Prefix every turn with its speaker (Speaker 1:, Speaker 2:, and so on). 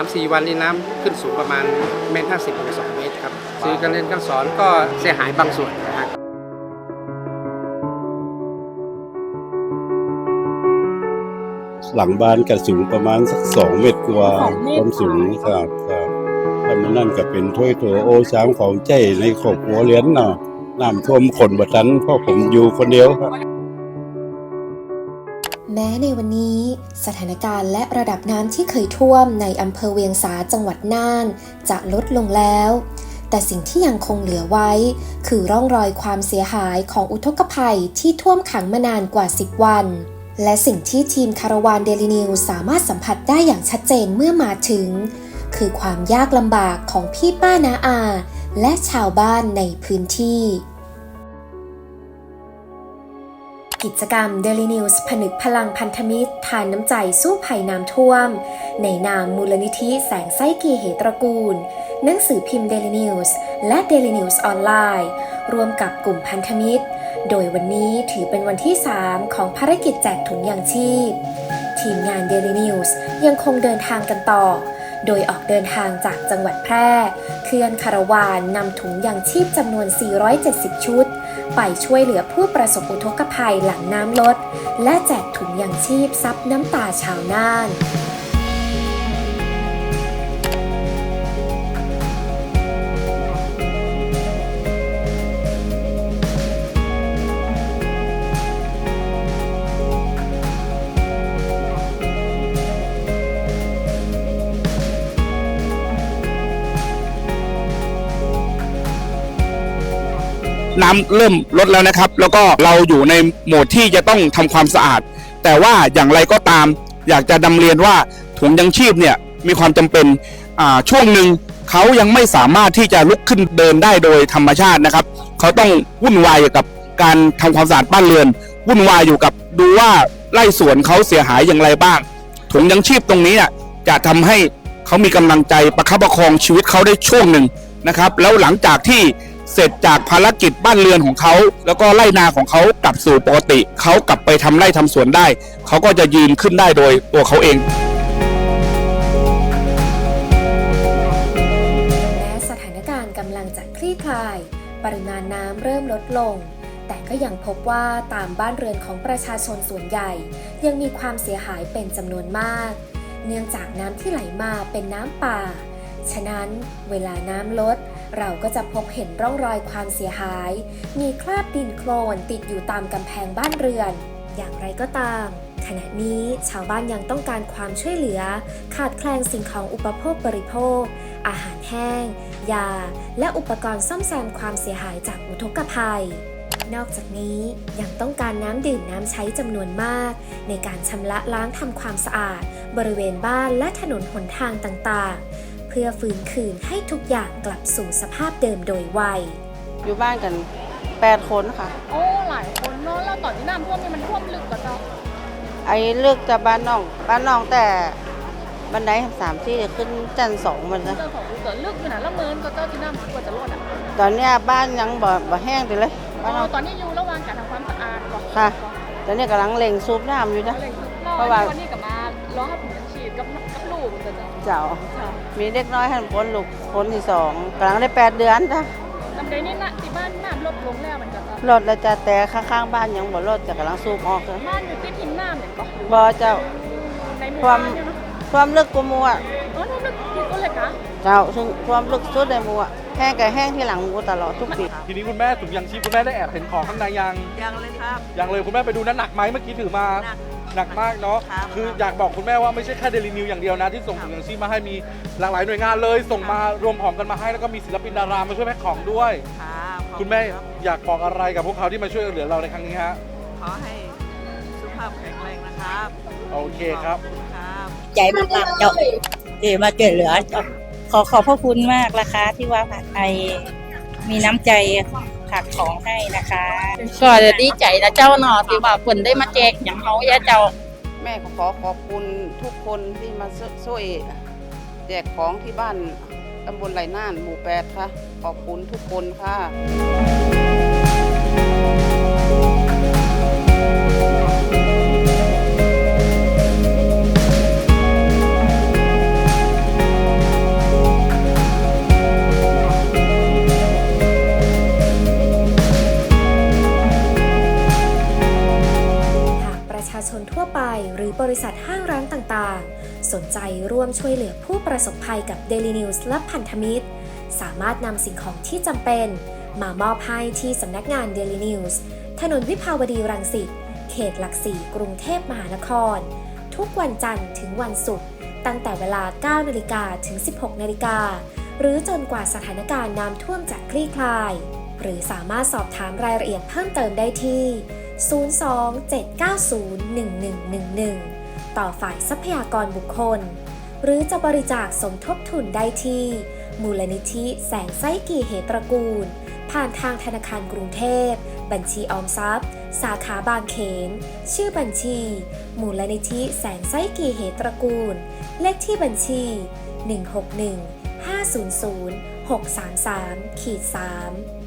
Speaker 1: 3-4 วันนี้น้ำขึ้นสูงประมาณเมตรห้าสิบถึงสองเมตรครับซื้อการเรียนการสอนก็เสียหายบางส่วนนะฮะ
Speaker 2: หลังบ้านก็สูงประมาณสักสองเมตรกว่า
Speaker 3: สองเมตร
Speaker 2: ความสูงครับครับถ้ามันนั่นก็เป็นถ้วยตัวโอช้างของใจในครอบครัวเลี้ยนเนาะน้ำท่วมขนบัทันเพราะผมอยู่คนเดียวครับ
Speaker 4: แม้ในวันนี้สถานการณ์และระดับน้ำที่เคยท่วมในอำเภอเวียงสาจังหวัดน่าน จะลดลงแล้ว แต่สิ่งที่ยังคงเหลือไว้ คือร่องรอยความเสียหายของอุทกภัยที่ท่วมขังมานานกว่า 10 วัน และสิ่งที่ทีมคาราวานเดลินิวสามารถสัมผัสได้อย่างชัดเจนเมื่อมาถึง คือความยากลำบากของพี่ป้านาอา และชาวบ้านในพื้นที่ กิจกรรม Daily News ผนึกพลังพันธมิตร ทานน้ำใจสู้ภัยน้ำท่วม ในนามมูลนิธิแสงไส้กีเหตระกูล หนังสือพิมพ์ Daily News และ Daily News ออนไลน์รวมกับกลุ่มพันธมิตร โดยวันนี้ถือเป็นวันที่ 3 ของภารกิจแจกถุงยางชีพ ทีมงาน Daily News ยังคงเดินทางกันต่อ โดยออกเดินทางจากจังหวัดแพร่ เคลื่อนคาราวานนำถุงยางชีพจำนวน 470 ชุด ไปช่วยเหลือผู้ประสบอุทกภัยหลังน้ำลด และแจกถุงยางชีพซับน้ำตาชาวน่าน
Speaker 5: น้ำเริ่มลดแล้วนะครับ แล้วก็เราอยู่ในโหมดที่จะต้องทำความสะอาด แต่ว่าอย่างไรก็ตาม อยากจะนำเรียนว่าถุงยังชีพเนี่ยมีความจำเป็นอ่าช่วงหนึ่งเขายังไม่สามารถที่จะลุกขึ้นเดินได้โดยธรรมชาตินะครับ เขาต้องวุ่นวายอยู่กับการทำความสะอาดบ้านเรือน วุ่นวายอยู่กับดูว่าไร่สวนเขาเสียหายอย่างไรบ้าง ถุงยังชีพตรงนี้น่ะจะทำให้เขามีกำลังใจประคับประคองชีวิตเขาได้ช่วงหนึ่งนะครับ แล้วหลังจากที่ เสร็จจากภารกิจบ้านเรือนของเขา แล้วก็ไร่นาของเขากลับสู่ปกติ เขากลับไปทำไร่ทำสวนได้ เขาก็จะยืนขึ้นได้โดยตัวเขาเอง
Speaker 4: แม้สถานการณ์กำลังจะคลี่คลาย ปริมาณน้ำเริ่มลดลง แต่ก็ยังพบว่าตามบ้านเรือนของประชาชนส่วนใหญ่ ยังมีความเสียหายเป็นจำนวนมาก เนื่องจากน้ำที่ไหลมาเป็นน้ำป่า ฉะนั้นเวลาน้ำลด เราก็จะพบเห็นร่องรอยความเสียหาย มีคราบดินโคลนติดอยู่ตามกำแพงบ้านเรือน อย่างไรก็ตาม ขณะนี้ชาวบ้านยังต้องการความช่วยเหลือ ขาดแคลนสิ่งของอุปโภคบริโภค อาหารแห้ง ยา และอุปกรณ์ซ่อมแซมความเสียหายจากอุทกภัยนอกจากนี้ยังต้องการน้ำดื่มน้ำใช้จำนวนมาก ในการชำระล้างทำความสะอาด บริเวณบ้านและถนนหนทางต่างๆ เพื่อฟื้นคืนให้ทุกอย่างกลับสู่สภาพเดิมโดยไว
Speaker 3: อยู่บ้านกันแปดคนค่ะ
Speaker 6: โอ้ หลายคนเนาะแล้วตอนที่น้ำท่วมนี่มันท่วมลึกกว่าเจ้า
Speaker 3: ไอ้เลือกจากบ้านน้อง บ้านน้องแต่บันไดสามที่ขึ้นจันทร์สองมันนะ
Speaker 6: เจ้าของเกิดลึกขนาดละเมินก็เจ้าที่น้ำกว่าจะรอดอะ
Speaker 3: ตอนเนี้ยบ้านยังบ่บ่แห้งไปเลย
Speaker 6: อ๋
Speaker 3: บ้านน้
Speaker 6: อ
Speaker 3: อง
Speaker 6: ตอนนี้อยู่ระหว่างการทำความสะอาดก่อน
Speaker 3: ค่ะตอนนี้กำลังเล็งซูบน้ำอยู่นะ
Speaker 6: เลย
Speaker 3: เพ
Speaker 6: เพ
Speaker 3: ราะ
Speaker 6: ราะ
Speaker 3: ว่า
Speaker 6: ว่าวันนี้กับมาร้องให้ผมฉีดกับกับลูก เจ้า
Speaker 3: เจ้า
Speaker 6: ค่ะ
Speaker 3: มีเด็กน้อยหันคนลูกคนที่สองกำลังได้แปดเดือนจ้ะ
Speaker 6: ลำไยนี่นะที่บ้านน้ำลดลงแล้วมันก็เจ้าร
Speaker 3: ถแล้วจะแต่ข้างๆบ้านยังบ่รถจะกำลังซูบออกเลย
Speaker 6: บ้านอยู่ติดหินน้ำเนี่ยก็
Speaker 3: บ่เจ้า
Speaker 6: ในหมู่
Speaker 3: ความ
Speaker 6: บ้านเนี่ยเนาะ
Speaker 3: ความลึกกว่าหมัว
Speaker 6: อ๋อน้ำลึกที่ต้นเลยกะ
Speaker 3: เจ้าซึ่งความลึกสุดในหมัว แห้งกับแห้งที่หลังหมูตลอดทุกปี
Speaker 7: ทีนี้คุณแม่ถุงยางชีพคุณแม่ได้แอบเห็นของข้างในยัง
Speaker 3: ยังเลยครับ
Speaker 7: ยังเลยคุณแม่ไปดูนะหนักไหมเมื่อกี้ถือมา
Speaker 3: หนัก
Speaker 7: หนักมากเนาะ
Speaker 3: ครับ
Speaker 7: คืออยากบอกคุณแม่ว่าไม่ใช่แค่เดลินิวอย่างเดียวนะ ที่ส่งถุงยางชีพมาให้มีหลากหลายหน่วยงานเลย ส่งมารวมของกันมาให้แล้วก็มีศิลปินดารามาช่วยแพ็คของด้วย
Speaker 3: ครับขอบ
Speaker 7: คุณแม่
Speaker 3: รับ
Speaker 7: อยากบอกอะไรกับพวกเขาที่มาช่วยเหลือเราในครั้งนี้ฮะ
Speaker 3: ขอให้สุขภาพแข็งแรงนะครับ
Speaker 7: โอเคครับ
Speaker 3: ขอณครับ
Speaker 8: ใจมากๆเจ้าที่มาช่วยเหลือเจ้า ขอขอบพระคุณมากนะคะที่ว่าผัดไอมีน้ำใจขาดของให้นะคะ
Speaker 9: ก็จะดีใจนะเจ้าเนาะที่ว่าเพิ่นได้มาแจกอย่างเฮาแย่เจ้า
Speaker 3: แม่ก็ขอขอบคุณทุกคนที่มาช่วยแจกของที่บ้านตำบลไหลน่านหมู่แปดค่ะ ขอบคุณทุกคนค่ะ
Speaker 4: นทั่วไป หรือบริษัทห้างร้านต่างๆ สนใจร่วมช่วยเหลือผู้ประสบภัยกับ Daily News และพันธมิตร สามารถนำสิ่งของที่จำเป็น มามอบให้ที่สำนักงาน Daily News ถนนวิภาวดีรังสิต เขตหลักสี่กรุงเทพมหานคร ทุกวันจันทร์ถึงวันศุกร์ตั้งแต่เวลา 9 นาฬิกาถึง 16 นาฬิกา หรือจนกว่าสถานการณ์น้ำท่วมจะคลี่คลาย หรือสามารถสอบถามรายละเอียดเพิ่มเติมได้ที่ 02-790-1111 ต่อฝ่ายทรัพยากรบุคคล หรือจะบริจาคสมทบทุนได้ที่ มูลนิธิแสงไส้กี่เหตระกูล ผ่านทางธนาคารกรุงเทพ บัญชีออมทรัพย์ สาขาบางเขน ชื่อบัญชี มูลนิธิแสงไส้กี่เหตระกูล เลขที่บัญชี 161 500 633ขีด3